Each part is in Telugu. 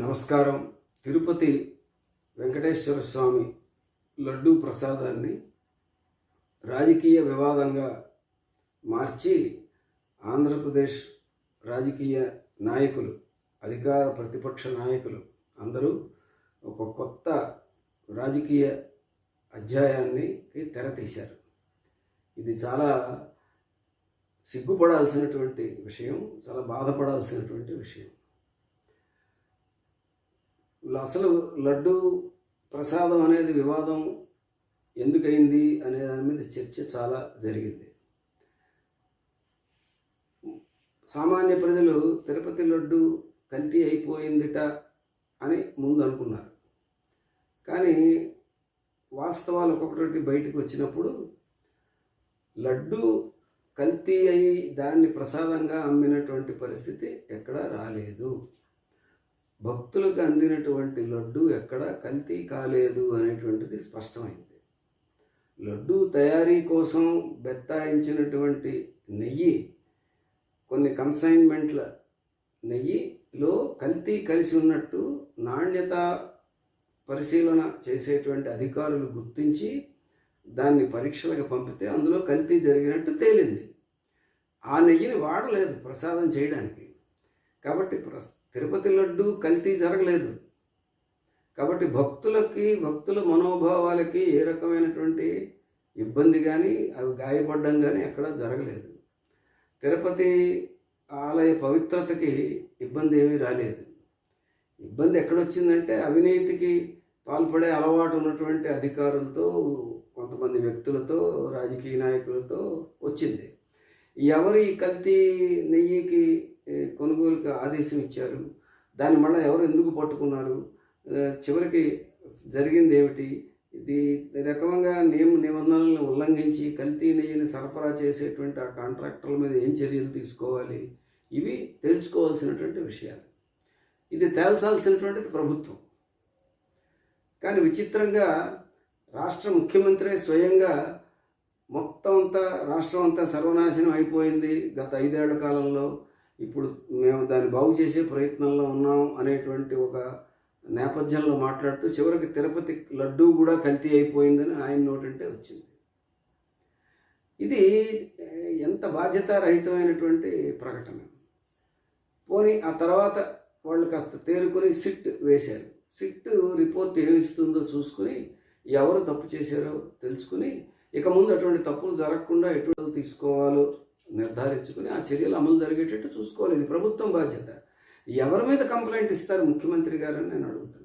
నమస్కారం. తిరుపతి వెంకటేశ్వర స్వామి లడ్డూ ప్రసాదాన్ని రాజకీయ వివాదంగా మార్చి ఆంధ్రప్రదేశ్ రాజకీయ నాయకులు అధికార ప్రతిపక్ష నాయకులు అందరూ ఒక కొత్త రాజకీయ అధ్యాయాన్ని తెరతీశారు ఇది చాలా సిగ్గుపడాల్సినటువంటి విషయం చాలా బాధపడాల్సినటువంటి విషయం. అసలు లడ్డు ప్రసాదం అనేది వివాదం ఎందుకైంది అనే దాని మీద చర్చ చాలా జరిగింది. సామాన్య ప్రజలు తిరుపతి లడ్డు కల్తీ అయిపోయిందిట అని ముందు అనుకున్నారు. కానీ వాస్తవాలు ఒక్కొక్కటి బయటకు వచ్చినప్పుడు లడ్డు కల్తీ అయి దాన్ని ప్రసాదంగా అమ్మినటువంటి పరిస్థితి ఎక్కడా రాలేదు. భక్తులకు అందినటువంటి లడ్డు ఎక్కడా? కల్తీ కాలేదు అనేటువంటిది స్పష్టమైంది. లడ్డు తయారీ కోసం బెత్తాయించినటువంటి నెయ్యి కొన్ని కన్సైన్మెంట్ల నెయ్యిలో కల్తీ కలిసి ఉన్నట్టు నాణ్యత పరిశీలన చేసేటువంటి అధికారులు గుర్తించి దాన్ని పరీక్షలకు పంపితే అందులో కల్తీ జరిగినట్టు తేలింది. ఆ నెయ్యిని వాడలేదు ప్రసాదం చేయడానికి. కాబట్టి ప్ర- తిరుపతి లడ్డు కల్తీ జరగలేదు. కాబట్టి భక్తులకి భక్తుల మనోభావాలకి ఏ రకమైనటువంటి ఇబ్బంది కానీ అవి గాయపడడం కానీ ఎక్కడా జరగలేదు. తిరుపతి ఆలయ పవిత్రతకి ఇబ్బంది ఏమీ రాలేదు. ఇబ్బంది ఎక్కడొచ్చిందంటే అవినీతికి పాల్పడే అలవాటు ఉన్నటువంటి అధికారులతో కొంతమంది వ్యక్తులతో రాజకీయ నాయకులతో వచ్చింది. ఎవరు ఈ కల్తీ నెయ్యికి కొనుగోలుకి ఆదేశం ఇచ్చారు. దాన్ని మళ్ళీ ఎవరు ఎందుకు పట్టుకున్నారు? చివరికి జరిగింది ఏమిటి ఇది రకంగా నియమ నిబంధనలను ఉల్లంఘించి కల్తీ నెయ్యిని సరఫరా చేసేటువంటి ఆ కాంట్రాక్టర్ల మీద ఏం చర్యలు తీసుకోవాలి? ఇవి తెలుసుకోవాల్సినటువంటి విషయాలు. ఇది తేల్చాల్సినటువంటిది ప్రభుత్వం. కానీ విచిత్రంగా రాష్ట్ర ముఖ్యమంత్రి స్వయంగా మొత్తం అంతా రాష్ట్రం అంతా సర్వనాశనం అయిపోయింది గత ఐదేళ్ళ కాలంలో. ఇప్పుడు మేము దాన్ని బాగు చేసే ప్రయత్నంలో ఉన్నాం అనేటువంటి ఒక నేపథ్యంలో మాట్లాడుతూ చివరికి తిరుపతి లడ్డూ కూడా కల్తీ అయిపోయిందని ఆయన నోటంటే వచ్చింది. ఇది ఎంత బాధ్యతారహితమైనటువంటి ప్రకటన. పోనీ ఆ తర్వాత వాళ్ళు కాస్త తేరుకొని సిట్ వేశారు. సిట్ రిపోర్ట్ ఏమిస్తుందో చూసుకుని ఎవరు తప్పు చేశారో తెలుసుకుని ఇక ముందు అటువంటి తప్పులు జరగకుండా ఎటువంటి తీసుకోవాలో నిర్ధారించుకుని ఆ చర్యలు అమలు జరిగేటట్టు చూసుకోవాలి. ఇది ప్రభుత్వం బాధ్యత. ఎవరి మీద కంప్లైంట్ ఇస్తారు ముఖ్యమంత్రి గారని నేను అడుగుతున్నాను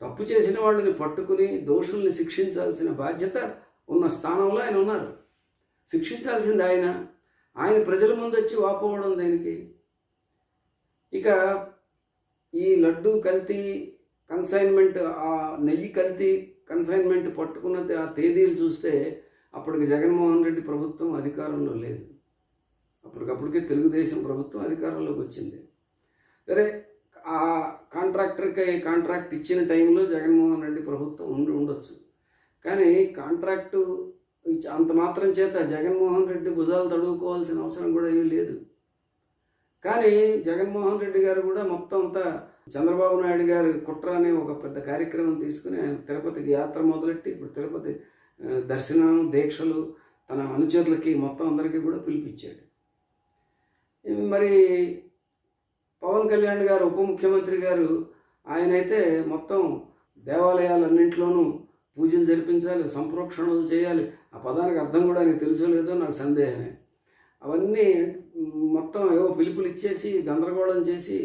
తప్పు చేసిన వాళ్ళని పట్టుకుని దోషుల్ని శిక్షించాల్సిన బాధ్యత ఉన్న స్థానంలో ఆయన ఉన్నారు. శిక్షించాల్సింది ఆయన. ఆయన ప్రజల ముందు వచ్చి వాపోవడం దేనికి? ఇక ఈ లడ్డు కల్తీ కన్సైన్మెంట్ ఆ నెయ్యి కల్తీ కన్సైన్మెంట్ పట్టుకున్న ఆ తేదీలు చూస్తే అప్పటికి జగన్మోహన్ రెడ్డి ప్రభుత్వం అధికారంలో లేదు. అప్పటికప్పటికే తెలుగుదేశం ప్రభుత్వం అధికారంలోకి వచ్చింది. సరే ఆ కాంట్రాక్టర్కి కాంట్రాక్ట్ ఇచ్చిన టైంలో జగన్మోహన్ రెడ్డి ప్రభుత్వం ఉండి ఉండొచ్చు. కానీ కాంట్రాక్టు అంత మాత్రం చేత జగన్మోహన్ రెడ్డి భుజాలు తడువుకోవాల్సిన అవసరం కూడా ఏమీ లేదు. కానీ జగన్మోహన్ రెడ్డి గారు కూడా మొత్తం అంతా చంద్రబాబు నాయుడు గారి కుట్ర అనే ఒక పెద్ద కార్యక్రమం తీసుకుని ఆయన తిరుపతికి యాత్ర మొదలెట్టి ఇప్పుడు తిరుపతి దర్శనం దీక్షలు తన అనుచరులకి మొత్తం అందరికీ కూడా పిలిపించాడు. మరి పవన్ కళ్యాణ్ గారు ఉప ముఖ్యమంత్రి గారు ఆయనైతే మొత్తం దేవాలయాలన్నింటిలోనూ పూజలు జరిపించాలి సంప్రోక్షణలు చేయాలి. ఆ పదానికి అర్థం కూడా ఆయనకు తెలుసో లేదో నాకు సందేహమే. అవన్నీ మొత్తం ఏవో పిలుపులు ఇచ్చేసి గందరగోళం చేసి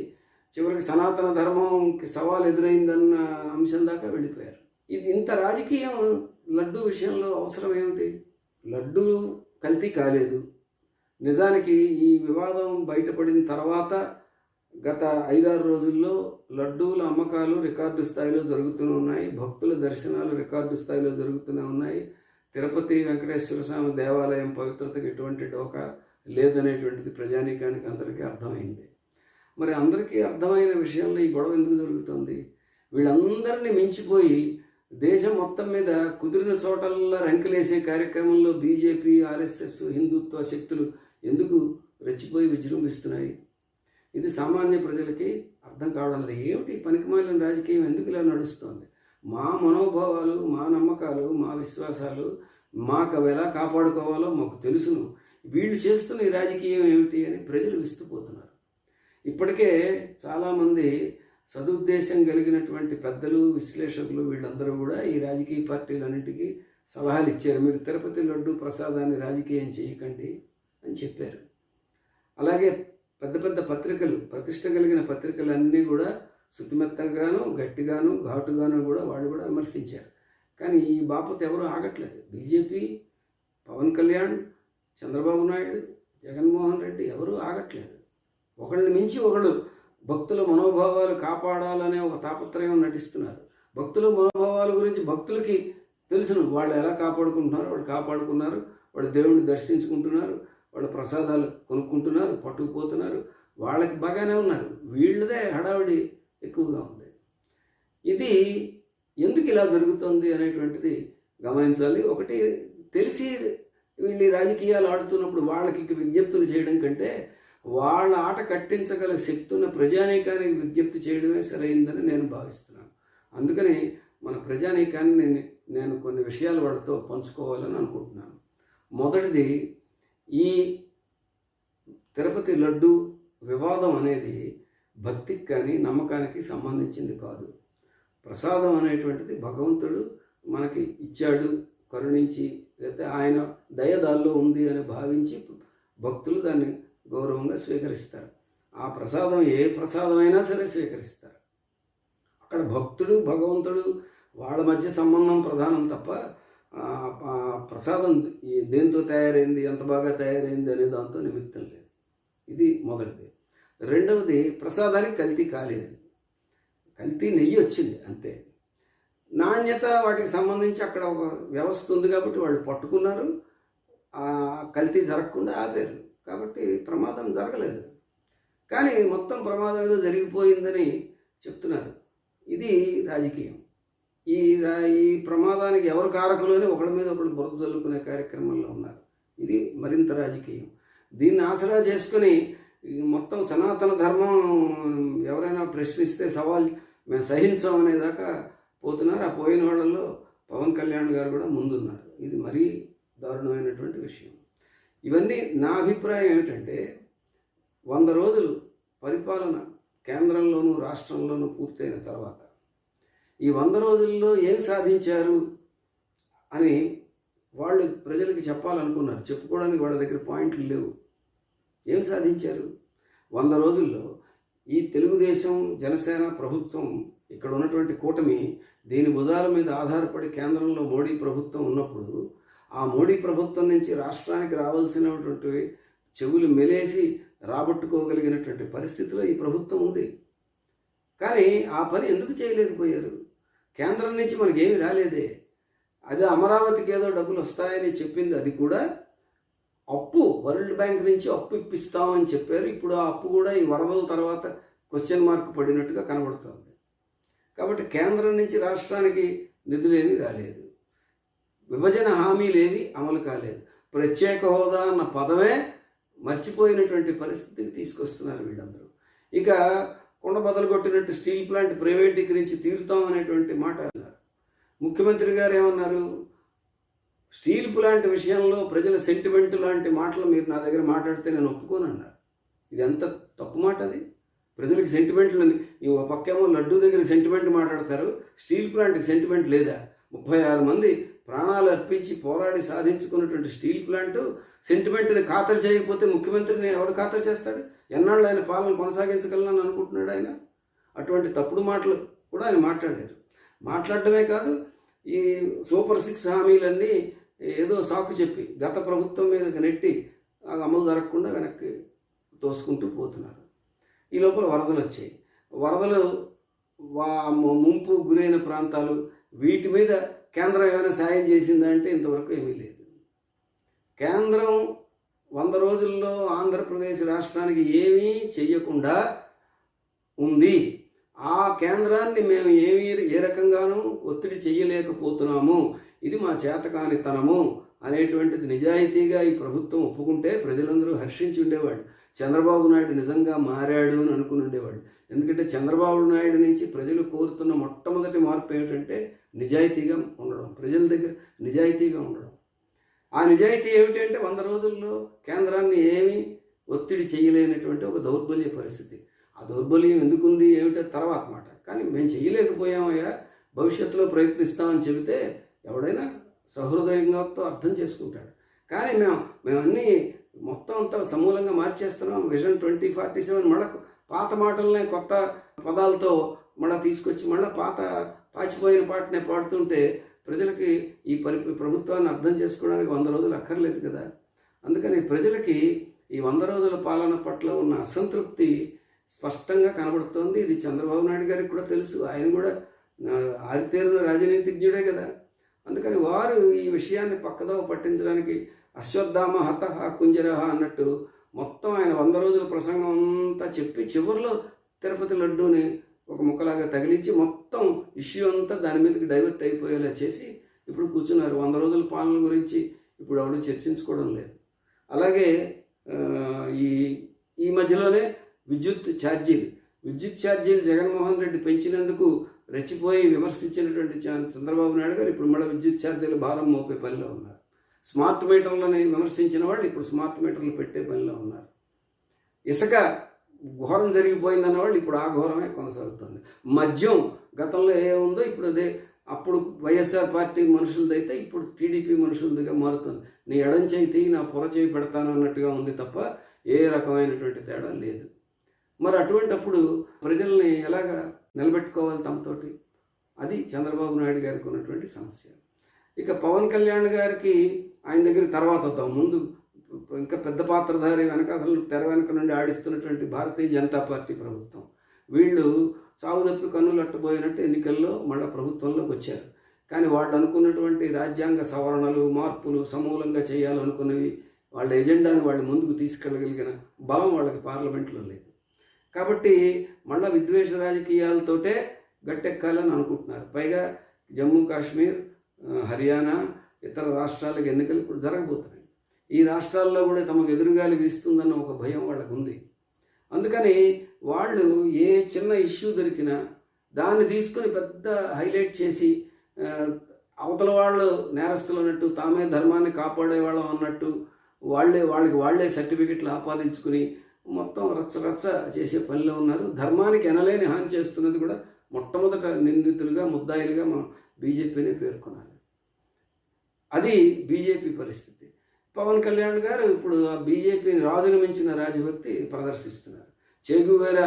చివరికి సనాతన ధర్మంకి సవాల్ ఎదురైందన్న అంశం దాకా వెళ్ళిపోయారు. ఇది ఇంత రాజకీయం లడ్డు విషయంలో అవసరం ఏమిటి? లడ్డు కల్తీ కాలేదు. నిజానికి ఈ వివాదం బయటపడిన తర్వాత గత ఐదారు రోజుల్లో లడ్డూల అమ్మకాలు రికార్డు స్థాయిలో జరుగుతూనే ఉన్నాయి. భక్తుల దర్శనాలు రికార్డు స్థాయిలో జరుగుతూనే ఉన్నాయి. తిరుపతి వెంకటేశ్వర స్వామి దేవాలయం పవిత్రతకు ఎటువంటి డోకా లేదనేటువంటిది ప్రజానీకానికి అందరికీ అర్థమైంది. మరి అందరికీ అర్థమైన విషయంలో ఈ గొడవ ఎందుకు జరుగుతుంది? వీళ్ళందరినీ మించిపోయి దేశం మొత్తం మీద కుదిరిన చోటల్లో రంకెలేసే కార్యక్రమంలో బీజేపీ ఆర్ఎస్ఎస్ హిందుత్వ శక్తులు ఎందుకు రెచ్చిపోయి విజృంభిస్తున్నాయి? ఇది సామాన్య ప్రజలకి అర్థం కావడం లేదు. ఏమిటి? పనికిమాలిన రాజకీయం ఎందుకు ఇలా నడుస్తుంది? మా మనోభావాలు మా నమ్మకాలు మా విశ్వాసాలు మాకు అవి ఎలా కాపాడుకోవాలో మాకు తెలుసును. వీళ్ళు చేస్తున్న ఈ రాజకీయం ఏమిటి అని ప్రజలు విస్తుపోతున్నారు. ఇప్పటికే చాలామంది సదుద్దేశం కలిగినటువంటి పెద్దలు విశ్లేషకులు వీళ్ళందరూ కూడా ఈ రాజకీయ పార్టీలన్నింటికీ సలహాలు ఇచ్చారు. మీరు తిరుపతి లడ్డు ప్రసాదాన్ని రాజకీయం చేయకండి అని చెప్పారు. అలాగే పెద్ద పెద్ద పత్రికలు ప్రతిష్ట కలిగిన పత్రికలన్నీ కూడా శుతిమెత్తగాను గట్టిగాను ఘాటుగాను కూడా వాళ్ళు కూడా విమర్శించారు. కానీ ఈ బాపత ఎవరు ఆగట్లేదు. బీజేపీ పవన్ కళ్యాణ్ చంద్రబాబు నాయుడు జగన్మోహన్ రెడ్డి ఎవరూ ఆగట్లేదు. ఒకళ్ళని మించి ఒకళ్ళు భక్తుల మనోభావాలు కాపాడాలనే ఒక తాపత్రయం నటిస్తున్నారు. భక్తుల మనోభావాల గురించి భక్తులకి తెలుసును వాళ్ళు ఎలా కాపాడుకుంటున్నారు వాళ్ళు కాపాడుకున్నారు వాళ్ళు దేవుణ్ణి దర్శించుకుంటున్నారు వాళ్ళ ప్రసాదాలు కొనుక్కుంటున్నారు పట్టుకుపోతున్నారు వాళ్ళకి బాగానే ఉన్నారు. వీళ్ళదే హడావిడి ఎక్కువగా ఉంది. ఇది ఎందుకు ఇలా జరుగుతుంది అనేటువంటిది గమనించాలి. ఒకటి తెలిసి వీళ్ళు రాజకీయాలు ఆడుతున్నప్పుడు వాళ్ళకి విజ్ఞప్తులు చేయడం కంటే వాళ్ళ ఆట కట్టించగల శక్తి ఉన్న ప్రజానీకానికి విజ్ఞప్తి చేయడమే సరైందని నేను భావిస్తున్నాను. అందుకని మన ప్రజానీకాన్ని నేను నేను కొన్ని విషయాలు వాళ్ళతో పంచుకోవాలని అనుకుంటున్నాను. మొదటిది ఈ తిరుపతి లడ్డు వివాదం అనేది భక్తికి కానీ నమ్మకానికి సంబంధించింది కాదు. ప్రసాదం అనేటువంటిది భగవంతుడు మనకి ఇచ్చాడు కరుణించి లేకపోతే ఆయన దయదాల్లో ఉంది అని భావించి భక్తులు దాన్ని గౌరవంగా స్వీకరిస్తారు. ఆ ప్రసాదం ఏ ప్రసాదమైనా సరే స్వీకరిస్తారు. అక్కడ భక్తుడు భగవంతుడు వాళ్ళ మధ్య సంబంధం ప్రధానం తప్ప ప్రసాదం దేంతో తయారైంది ఎంత బాగా తయారైంది అనే దాంతో నిమిత్తం లేదు. ఇది మొదటిది. రెండవది ప్రసాదానికి కల్తీ కాలేదు. కల్తీ నెయ్యి వచ్చింది అంతే. నాణ్యత వాటికి సంబంధించి అక్కడ ఒక వ్యవస్థ ఉంది కాబట్టి వాళ్ళు పట్టుకున్నారు. కల్తీ జరగకుండా ఆపారు. కాబట్టి ప్రమాదం జరగలేదు. కానీ మొత్తం ప్రమాదం ఏదో జరిగిపోయిందని చెప్తున్నారు. ఇది రాజకీయం. ఈ రా- ఈ ప్రమాదానికి ఎవరు కారకులు అని ఒకళ్ళ మీద ఒకళ్ళు బురద చల్లుకునే కార్యక్రమంలో ఉన్నారు. ఇది మరింత రాజకీయం. దీన్ని ఆసరా చేసుకుని మొత్తం సనాతన ధర్మం ఎవరైనా ప్రశ్నిస్తే సవాల్ మేము సహించాం అనేదాకా పోతున్నారు. ఆ పోయిన వాళ్ళల్లో పవన్ కళ్యాణ్ గారు కూడా ముందున్నారు. ఇది మరీ దారుణమైనటువంటి విషయం. ఇవన్నీ నా అభిప్రాయం ఏమిటంటే వంద రోజులు పరిపాలన కేంద్రంలోనూ రాష్ట్రంలోనూ పూర్తయిన తర్వాత ఈ వంద రోజుల్లో ఏం సాధించారు అని వాళ్ళు ప్రజలకి చెప్పాలనుకున్నారు. చెప్పుకోవడానికి వాళ్ళ దగ్గర పాయింట్లు లేవు. ఏం సాధించారు? వంద రోజుల్లో ఈ తెలుగుదేశం జనసేన ప్రభుత్వం ఇక్కడ ఉన్నటువంటి కూటమి దీని భుజాల మీద ఆధారపడి కేంద్రంలో మోడీ ప్రభుత్వం ఉన్నప్పుడు ఆ మోడీ ప్రభుత్వం నుంచి రాష్ట్రానికి రావాల్సినటువంటి చెవులు మెలేసి రాబట్టుకోగలిగినటువంటి పరిస్థితిలో ఈ ప్రభుత్వం ఉంది. కానీ ఆ పని ఎందుకు చేయలేకపోయారు? కేంద్రం నుంచి మనకేమి రాలేదే. అది అమరావతికి ఏదో డబ్బులు వస్తాయని చెప్పింది అది కూడా అప్పు వరల్డ్ బ్యాంక్ నుంచి అప్పు ఇప్పిస్తామని చెప్పారు. ఇప్పుడు ఆ అప్పు కూడా ఈ వరదల తర్వాత క్వశ్చన్ మార్క్ పడినట్టుగా కనబడుతోంది. కాబట్టి కేంద్రం నుంచి రాష్ట్రానికి నిధులేమీ రాలేదు. విభజన హామీలేవి అమలు కాలేదు. ప్రత్యేక హోదా అన్న పదమే మర్చిపోయినటువంటి పరిస్థితికి తీసుకొస్తున్నారు వీళ్ళందరూ. ఇక కొండ బదలు కొట్టినట్టు స్టీల్ ప్లాంట్ ప్రైవేటీకరించి తీరుతాం అనేటువంటి మాట అన్నారు. ముఖ్యమంత్రి గారు ఏమన్నారు? స్టీల్ ప్లాంట్ విషయంలో ప్రజల సెంటిమెంట్ లాంటి మాటలు మీరు నా దగ్గర మాట్లాడితే నేను ఒప్పుకోను అన్నారు. ఇది ఎంత తప్పు మాట అది. ప్రజలకు సెంటిమెంట్లు ఈ ఒక పక్కేమో లడ్డూ దగ్గర సెంటిమెంట్ మాట్లాడతారు. స్టీల్ ప్లాంట్కి సెంటిమెంట్ లేదా? ముప్పై ఆరు మంది ప్రాణాలు అర్పించి పోరాడి సాధించుకున్నటువంటి స్టీల్ ప్లాంట్ సెంటిమెంట్ని ఖాతరు చేయకపోతే ముఖ్యమంత్రిని ఎవడు ఖాతరు చేస్తాడు? ఎన్నాళ్ళు ఆయన పాలన కొనసాగించగలనని అనుకుంటున్నాడు ఆయన? అటువంటి తప్పుడు మాటలు కూడా ఆయన మాట్లాడారు. మాట్లాడటమే కాదు ఈ సూపర్ సిక్స్ హామీలన్నీ ఏదో సాకు చెప్పి గత ప్రభుత్వం మీద నెట్టి అమలు జరగకుండా వెనక్కి తోసుకుంటూ పోతున్నారు. ఈ లోపల వరదలు వచ్చాయి. వరదలు వా ముంపు గురైన ప్రాంతాలు వీటి మీద కేంద్రం ఏమైనా సాయం చేసిందంటే ఇంతవరకు ఏమీ లేదు. కేంద్రం వంద రోజుల్లో ఆంధ్రప్రదేశ్ రాష్ట్రానికి ఏమీ చెయ్యకుండా ఉంది. ఆ కేంద్రాన్ని మేము ఏమీ ఏ రకంగానూ ఒత్తిడి చేయలేకపోతున్నాము ఇది మా చేతకానితనము అనేటువంటిది నిజాయితీగా ఈ ప్రభుత్వం ఒప్పుకుంటే ప్రజలందరూ హర్షించి ఉండేవాడు చంద్రబాబు నాయుడు నిజంగా మారాడు అని అనుకుని ఉండేవాడు ఎందుకంటే చంద్రబాబు నాయుడు నుంచి ప్రజలు కోరుతున్న మొట్టమొదటి మార్పు ఏమిటంటే నిజాయితీగా ఉండడం ప్రజల దగ్గర నిజాయితీగా ఉండడం. ఆ నిజాయితీ ఏమిటంటే వంద రోజుల్లో కేంద్రాన్ని ఏమీ ఒత్తిడి చేయలేనటువంటి ఒక దౌర్బల్య పరిస్థితి. ఆ దౌర్బల్యం ఎందుకుంది ఏమిటో తర్వాత మాట. కానీ మేము చేయలేకపోయామయ్యా భవిష్యత్తులో ప్రయత్నిస్తామని చెబితే ఎవడైనా సహృదయంగాతో అర్థం చేసుకుంటాడు. కానీ మేము మేమన్నీ మొత్తం అంతా సమూలంగా మార్చేస్తున్నాం. విజన్ ట్వంటీ ఫార్టీ సెవెన్ మళ్ళీ పాత మాటలనే కొత్త పదాలతో మళ్ళీ తీసుకొచ్చి మళ్ళీ పాత పాచిపోయిన పాటనే పాడుతుంటే ప్రజలకి ఈ పరి ప్రభుత్వాన్ని అర్థం చేసుకోవడానికి వంద రోజులు అక్కర్లేదు కదా. అందుకని ప్రజలకి ఈ వంద రోజుల పాలన పట్ల ఉన్న అసంతృప్తి స్పష్టంగా కనబడుతోంది. ఇది చంద్రబాబు నాయుడు గారికి కూడా తెలుసు. ఆయన కూడా ఆరితేరిన రాజనీతిజ్ఞుడే కదా. అందుకని వారు ఈ విషయాన్ని పక్కదో పట్టించడానికి అశ్వత్థామ హత కుంజరహ అన్నట్టు మొత్తం ఆయన వంద రోజుల ప్రసంగం అంతా చెప్పి చివరిలో తిరుపతి లడ్డూని ఒక ముక్కలాగా తగిలించి మొత్తం ఇష్యూ అంతా దాని మీదకి డైవర్ట్ అయిపోయేలా చేసి ఇప్పుడు కూర్చున్నారు. వంద రోజుల పాలన గురించి ఇప్పుడు ఎవడు చర్చించుకోవడం లేదు. అలాగే ఈ ఈ మధ్యలోనే విద్యుత్ ఛార్జీలు. విద్యుత్ ఛార్జీలు జగన్మోహన్ రెడ్డి పెంచినందుకు రెచ్చిపోయి విమర్శించినటువంటి చంద్రబాబు నాయుడు గారు ఇప్పుడు మళ్ళీ విద్యుత్ ఛార్జీలు భారం మోపే పనిలో ఉన్నారు. స్మార్ట్ మీటర్లని విమర్శించిన వాళ్ళు ఇప్పుడు స్మార్ట్ మీటర్లు పెట్టే పనిలో ఉన్నారు. ఇసుక ఘోరం జరిగిపోయింది అన్నవాళ్ళు ఇప్పుడు ఆ ఘోరమే కొనసాగుతుంది. మద్యం గతంలో ఏ ఉందో ఇప్పుడు అదే. అప్పుడు వైఎస్ఆర్ పార్టీ మనుషులదైతే ఇప్పుడు టీడీపీ మనుషులదిగా మారుతుంది. నీ ఎడం చేయి తీయి నా పొర చేయి పెడతాను అన్నట్టుగా ఉంది తప్ప ఏ రకమైనటువంటి తేడా లేదు. మరి అటువంటప్పుడు ప్రజల్ని ఎలాగా నిలబెట్టుకోవాలి తమతోటి? అది చంద్రబాబు నాయుడు గారికి ఉన్నటువంటి సమస్య. ఇక పవన్ కళ్యాణ్ గారికి ఆయన దగ్గర తర్వాత వద్దాం. ముందు ఇంకా పెద్ద పాత్రధారి వెనక అసలు తెర వెనక నుండి ఆడిస్తున్నటువంటి భారతీయ జనతా పార్టీ ప్రభుత్వం. వీళ్ళు చావు తప్పి కన్నులు అట్టబోయినట్టు ఎన్నికల్లో మళ్ళీ ప్రభుత్వంలోకి వచ్చారు. కానీ వాళ్ళు అనుకున్నటువంటి రాజ్యాంగ సవరణలు మార్పులు సమూలంగా చేయాలనుకున్నవి వాళ్ళ ఎజెండాను వాళ్ళు ముందుకు తీసుకెళ్ళగలిగిన బలం వాళ్ళకి పార్లమెంట్లో లేదు. కాబట్టి మళ్ళీ విద్వేష రాజకీయాలతోటే గట్టెక్కాలని అనుకుంటున్నారు. పైగా జమ్మూ కాశ్మీర్ హర్యానా ఇతర రాష్ట్రాలకు ఎన్నికలు ఇప్పుడు జరగబోతున్నాయి. ఈ రాష్ట్రాల్లో కూడా తమకు ఎదురుగాలి వీస్తుందన్న ఒక భయం వాళ్ళకు ఉంది. అందుకని వాళ్ళు ఏ చిన్న ఇష్యూ దొరికినా దాన్ని తీసుకొని పెద్ద హైలైట్ చేసి అవతల వాళ్ళు నేరస్తులు అన్నట్టు తామే ధర్మాన్ని కాపాడే వాళ్ళం అన్నట్టు వాళ్ళే వాళ్ళకి వాళ్ళే సర్టిఫికెట్లు ఆపాదించుకుని మొత్తం రచ్చ రచ్చ చేసే పనిలో ఉన్నారు. ధర్మానికి ఎనలేని హాని చేస్తున్నది కూడా మొట్టమొదట నిందితులుగా ముద్దాయిలుగా మనం బీజేపీని పేర్కొన్నారు అది బీజేపీ పరిస్థితి. పవన్ కళ్యాణ్ గారు ఇప్పుడు ఆ బీజేపీని రాజును మించిన రాజభక్తి ప్రదర్శిస్తున్నారు. చేగువేర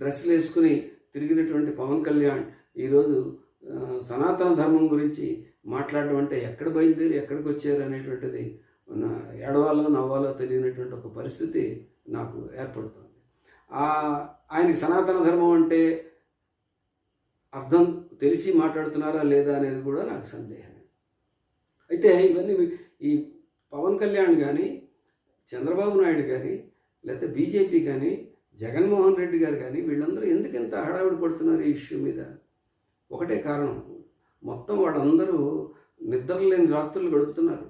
డ్రెస్సులు వేసుకుని తిరిగినటువంటి పవన్ కళ్యాణ్ ఈరోజు సనాతన ధర్మం గురించి మాట్లాడడం అంటే ఎక్కడ బయలుదేరి ఎక్కడికి వచ్చారు అనేటువంటిది ఏడవాలో నవ్వాలో తెలియనటువంటి ఒక పరిస్థితి నాకు ఏర్పడుతుంది. ఆయనకి సనాతన ధర్మం అంటే అర్థం తెలిసి మాట్లాడుతున్నారా లేదా అనేది కూడా నాకు సందేహం. అయితే ఇవన్నీ ఈ పవన్ కళ్యాణ్ కానీ చంద్రబాబు నాయుడు కానీ లేకపోతే బీజేపీ కానీ జగన్మోహన్ రెడ్డి గారు కానీ వీళ్ళందరూ ఎందుకు ఇంత హడావిడి పడుతున్నారు ఈ ఇష్యూ మీద? ఒకటే కారణం. మొత్తం వాళ్ళందరూ నిద్రలేని రాత్రులు గడుపుతున్నారు.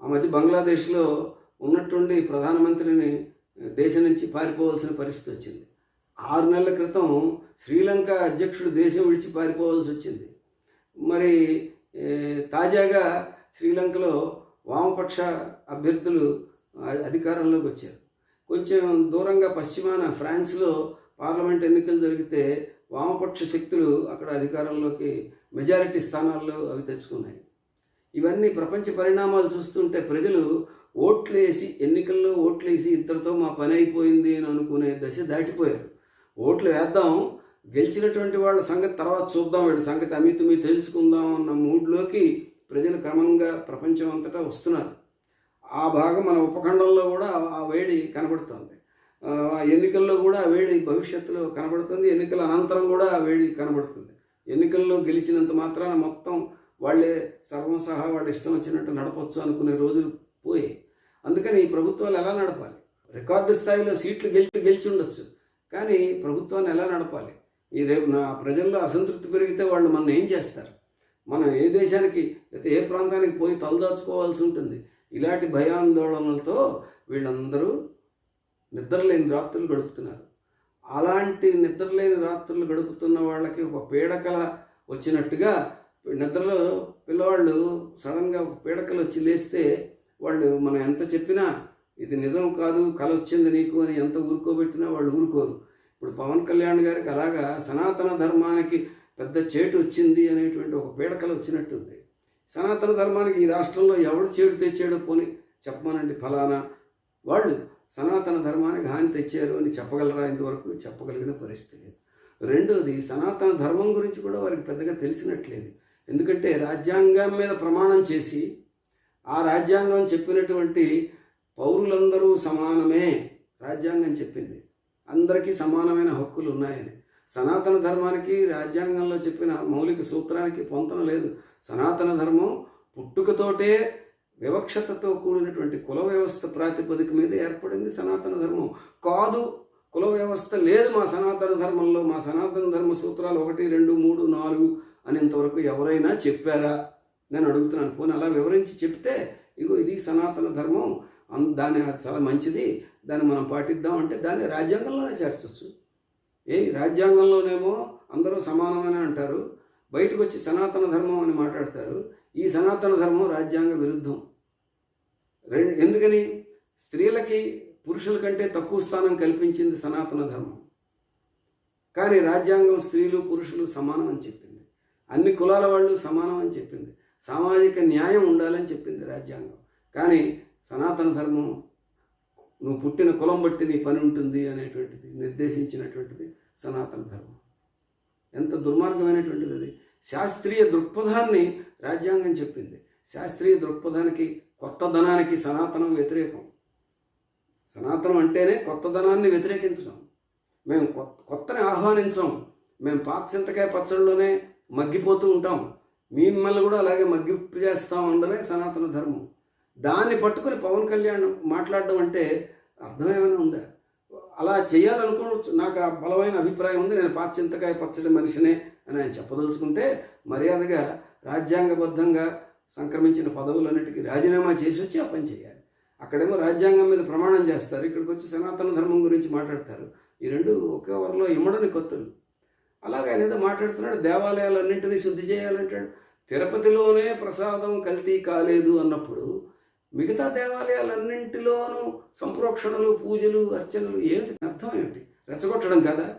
ఆ మధ్య బంగ్లాదేశ్లో ఉన్నట్టుండి ప్రధానమంత్రిని దేశం నుంచి పారిపోవాల్సిన పరిస్థితి వచ్చింది. ఆరు నెలల క్రితం శ్రీలంక అధ్యక్షుడు దేశం విడిచి పారిపోవాల్సి వచ్చింది. మరి తాజాగా శ్రీలంకలో వామపక్ష అభ్యర్థులు అధికారంలోకి వచ్చారు. కొంచెం దూరంగా పశ్చిమాన ఫ్రాన్స్లో పార్లమెంట్ ఎన్నికలు జరిగితే వామపక్ష శక్తులు అక్కడ అధికారంలోకి మెజారిటీ స్థానాల్లో అవి తెచ్చుకున్నాయి. ఇవన్నీ ప్రపంచ పరిణామాలు చూస్తుంటే ప్రజలు ఓట్లు వేసి ఎన్నికల్లో ఓట్లు వేసి ఇంతటితో మా పని అయిపోయింది అని అనుకునే దశ దాటిపోయారు. ఓట్లు వేద్దాం గెలిచినటువంటి వాళ్ళ సంగతి తర్వాత చూద్దాం వీడి సంగతి అమితుమి తెలుసుకుందాం అన్న మూడ్లోకి ప్రజలు క్రమంగా ప్రపంచం అంతటా వస్తున్నారు. ఆ భాగం మన ఉపఖండంలో కూడా ఆ- వేడి కనబడుతుంది. ఆ ఎన్నికల్లో కూడా ఆ వేడి భవిష్యత్తులో కనబడుతుంది. ఎన్నికల అనంతరం కూడా ఆ వేడి కనబడుతుంది. ఎన్నికల్లో గెలిచినంత మాత్రాన మొత్తం వాళ్ళే సర్వం సహా వాళ్ళ ఇష్టం వచ్చినట్టు నడపచ్చు అనుకునే రోజులు పోయి అందుకని ఈ ప్రభుత్వాలు ఎలా నడపాలి? రికార్డు స్థాయిలో సీట్లు గెలిచి గెలిచి ఉండొచ్చు. కానీ ప్రభుత్వాన్ని ఎలా నడపాలి? ఈ రేపు నా ప్రజల్లో అసంతృప్తి పెరిగితే వాళ్ళు మనం ఏం చేస్తారు? మనం ఏ దేశానికి లేకపోతే ఏ ప్రాంతానికి పోయి తలదాచుకోవాల్సి ఉంటుంది? ఇలాంటి భయాందోళనలతో వీళ్ళందరూ నిద్రలేని రాత్రులు గడుపుతున్నారు. అలాంటి నిద్రలేని రాత్రులు గడుపుతున్న వాళ్ళకి ఒక పీడకల వచ్చినట్టుగా నిద్రలో పిల్లవాళ్ళు సడన్గా ఒక పీడకలు వచ్చి లేస్తే వాళ్ళు మనం ఎంత చెప్పినా ఇది నిజం కాదు కల వచ్చింది నీకు అని ఎంత ఊరుకోబెట్టినా వాళ్ళు ఊరుకోరు. ఇప్పుడు పవన్ కళ్యాణ్ గారికి అలాగా సనాతన ధర్మానికి పెద్ద చేటు వచ్చింది అనేటువంటి ఒక పీడకలు వచ్చినట్టుంది. సనాతన ధర్మానికి ఈ రాష్ట్రంలో ఎవడు చేటు తెచ్చాడో పోని చెప్పమనండి ఫలానా. వాళ్ళు సనాతన ధర్మానికి హాని తెచ్చారు అని చెప్పగలరా ఇంతవరకు? చెప్పగలిగిన పరిస్థితి లేదు. రెండోది సనాతన ధర్మం గురించి కూడా వారికి పెద్దగా తెలిసినట్లేదు. ఎందుకంటే రాజ్యాంగం మీద ప్రమాణం చేసి ఆ రాజ్యాంగం చెప్పినటువంటి పౌరులందరూ సమానమే రాజ్యాంగం చెప్పింది. అందరికీ సమానమైన హక్కులు ఉన్నాయని సనాతన ధర్మానికి రాజ్యాంగంలో చెప్పిన మౌలిక సూత్రానికి పొంతన లేదు. సనాతన ధర్మం పుట్టుకతోటే వివక్షతతో కూడినటువంటి కుల వ్యవస్థ ప్రాతిపదిక మీద ఏర్పడింది సనాతన ధర్మం. కాదు కుల వ్యవస్థ లేదు మా సనాతన ధర్మంలో. మా సనాతన ధర్మ సూత్రాలు ఒకటి రెండు మూడు నాలుగు అని ఇంతవరకు ఎవరైనా చెప్పారా? నేను అడుగుతున్నాను. పోనీ అలా వివరించి చెప్తే ఇగో ఇది సనాతన ధర్మం. దాని చాలా మంచిది. దాన్ని మనం పాటిద్దాం అంటే దాన్ని రాజ్యాంగంలోనే చేర్చవచ్చు ఏ రాజ్యాంగంలోనేమో అందరూ సమానమని అంటారు బయటకు వచ్చి సనాతన ధర్మం అని మాట్లాడతారు. ఈ సనాతన ధర్మం రాజ్యాంగ విరుద్ధం. రెండు ఎందుకని? స్త్రీలకి పురుషుల కంటే తక్కువ స్థానం కల్పించింది సనాతన ధర్మం. కానీ రాజ్యాంగం స్త్రీలు పురుషులు సమానం అని చెప్పింది. అన్ని కులాల వాళ్ళు సమానం అని చెప్పింది. సామాజిక న్యాయం ఉండాలని చెప్పింది రాజ్యాంగం. కానీ సనాతన ధర్మం నువ్వు పుట్టిన కులం బట్టి నీ పని ఉంటుంది అనేటువంటిది నిర్దేశించినటువంటిది సనాతన ధర్మం. ఎంత దుర్మార్గమైనటువంటిది అది. శాస్త్రీయ దృక్పథాన్ని రాజ్యాంగం చెప్పింది. శాస్త్రీయ దృక్పథానికి కొత్తదనానికి సనాతనం వ్యతిరేకం. సనాతనం అంటేనే కొత్త ధనాన్ని వ్యతిరేకించడం. మేము కొత్త కొత్తని ఆహ్వానించాం. మేము పాత చింతకాయ పచ్చడిలోనే మగ్గిపోతూ ఉంటాం. మిమ్మల్ని కూడా అలాగే మగ్గిప్పు చేస్తాం ఉండమే సనాతన ధర్మం. దాన్ని పట్టుకుని పవన్ కళ్యాణ్ మాట్లాడడం అంటే అర్థమేమైనా ఉందా? అలా చేయాలనుకోవచ్చు. నాకు ఆ బలమైన అభిప్రాయం ఉంది. నేను పాత చింతకాయ పచ్చడి మనిషినే అని ఆయన చెప్పదలుచుకుంటే మర్యాదగా రాజ్యాంగబద్ధంగా సంక్రమించిన పదవులన్నిటికీ రాజీనామా చేసి వచ్చి ఆ పని చేయాలి. అక్కడేమో రాజ్యాంగం మీద ప్రమాణం చేస్తారు. ఇక్కడికి వచ్చి సనాతన ధర్మం గురించి మాట్లాడతారు. ఈ రెండు ఒకే వరలో ఇమ్మడని కొత్తలు. అలాగే ఆయన ఏదో మాట్లాడుతున్నాడు. దేవాలయాలన్నింటినీ శుద్ధి చేయాలంటాడు. తిరుపతిలోనే ప్రసాదం కల్తీ కాలేదు అన్నప్పుడు మిగతా దేవాలయాలన్నింటిలోనూ సంప్రోక్షణలు పూజలు అర్చనలు ఏమిటి? అర్థం ఏమిటి? రెచ్చగొట్టడం కదా?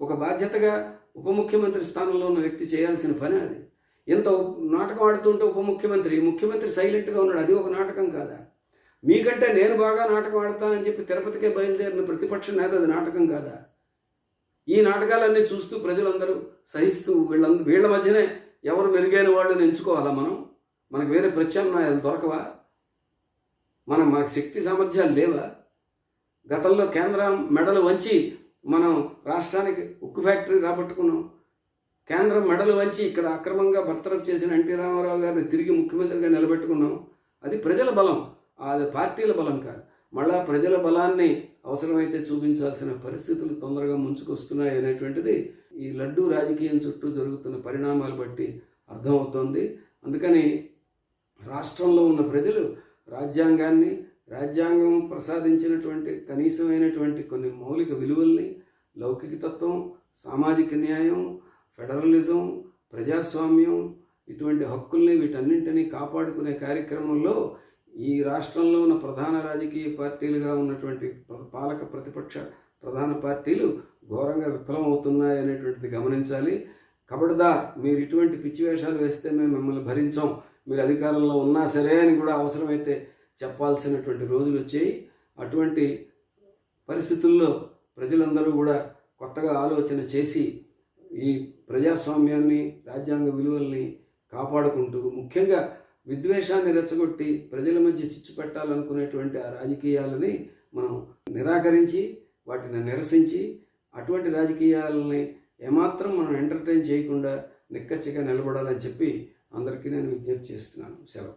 ఒక బాధ్యతగా ఉప ముఖ్యమంత్రి స్థానంలో ఉన్న వ్యక్తి చేయాల్సిన పని అది. ఎంత నాటకం ఆడుతుంటే ఉప ముఖ్యమంత్రి ముఖ్యమంత్రి సైలెంట్గా ఉన్నాడు అది ఒక నాటకం కాదా? మీకంటే నేను బాగా నాటకం ఆడతానని చెప్పి తిరుపతికే బయలుదేరిన ప్రతిపక్ష నేత అది నాటకం కాదా? ఈ నాటకాలన్నీ చూస్తూ ప్రజలందరూ సహిస్తూ వీళ్ళ వీళ్ళ మధ్యనే ఎవరు మెరుగైన వాళ్ళని ఎంచుకోవాలా మనం? మనకు వేరే ప్రత్యామ్నాయాలు దొరకవా? మనం మనకు శక్తి సామర్థ్యాలు లేవా? గతంలో కేంద్రం మెడలు వంచి మనం రాష్ట్రానికి ఉక్కు ఫ్యాక్టరీ రాబట్టుకున్నాం. కేంద్రం మెడలు వంచి ఇక్కడ అక్రమంగా బర్తరఫ్ చేసిన ఎన్టీ రామారావు గారిని తిరిగి ముఖ్యమంత్రిగా నిలబెట్టుకున్నాం. అది ప్రజల బలం. అది పార్టీల బలం కాదు. మళ్ళా ప్రజల బలాన్ని అవసరమైతే చూపించాల్సిన పరిస్థితులు తొందరగా ముంచుకొస్తున్నాయి అనేటువంటిది ఈ లడ్డూ రాజకీయం చుట్టూ జరుగుతున్న పరిణామాలు బట్టి అర్థమవుతోంది. అందుకని రాష్ట్రంలో ఉన్న ప్రజలు రాజ్యాంగాన్ని రాజ్యాంగం ప్రసాదించినటువంటి కనీసమైనటువంటి కొన్ని మౌలిక విలువల్ని లౌకిక తత్వం సామాజిక న్యాయం ఫెడరలిజం ప్రజాస్వామ్యం ఇటువంటి హక్కుల్ని వీటన్నింటినీ కాపాడుకునే కార్యక్రమంలో ఈ రాష్ట్రంలో ఉన్న ప్రధాన రాజకీయ పార్టీలుగా ఉన్నటువంటి పాలక ప్రతిపక్ష ప్రధాన పార్టీలు ఘోరంగా విఫలమవుతున్నాయి అనేటువంటిది గమనించాలి. కబడ్దార్ మీరు ఇటువంటి పిచ్చి వేషాలు వేస్తే మేము మిమ్మల్ని భరించాం. మీరు అధికారంలో ఉన్నా సరే అని కూడా అవసరమైతే చెప్పాల్సినటువంటి రోజులు వచ్చాయి. అటువంటి పరిస్థితుల్లో ప్రజలందరూ కూడా కొత్తగా ఆలోచన చేసి ఈ ప్రజాస్వామ్యాన్ని రాజ్యాంగ విలువల్ని కాపాడుకుంటూ ముఖ్యంగా విద్వేషాన్ని రెచ్చగొట్టి ప్రజల మధ్య చిచ్చు పెట్టాలనుకునేటువంటి ఆ రాజకీయాలని మనం నిరాకరించి వాటిని నిరసించి అటువంటి రాజకీయాలని ఏమాత్రం మనం ఎంటర్టైన్ చేయకుండా నిక్కచ్చిగా నిలబడాలని చెప్పి అందరికీ నేను విజ్ఞప్తి చేస్తున్నాను. సెలవు.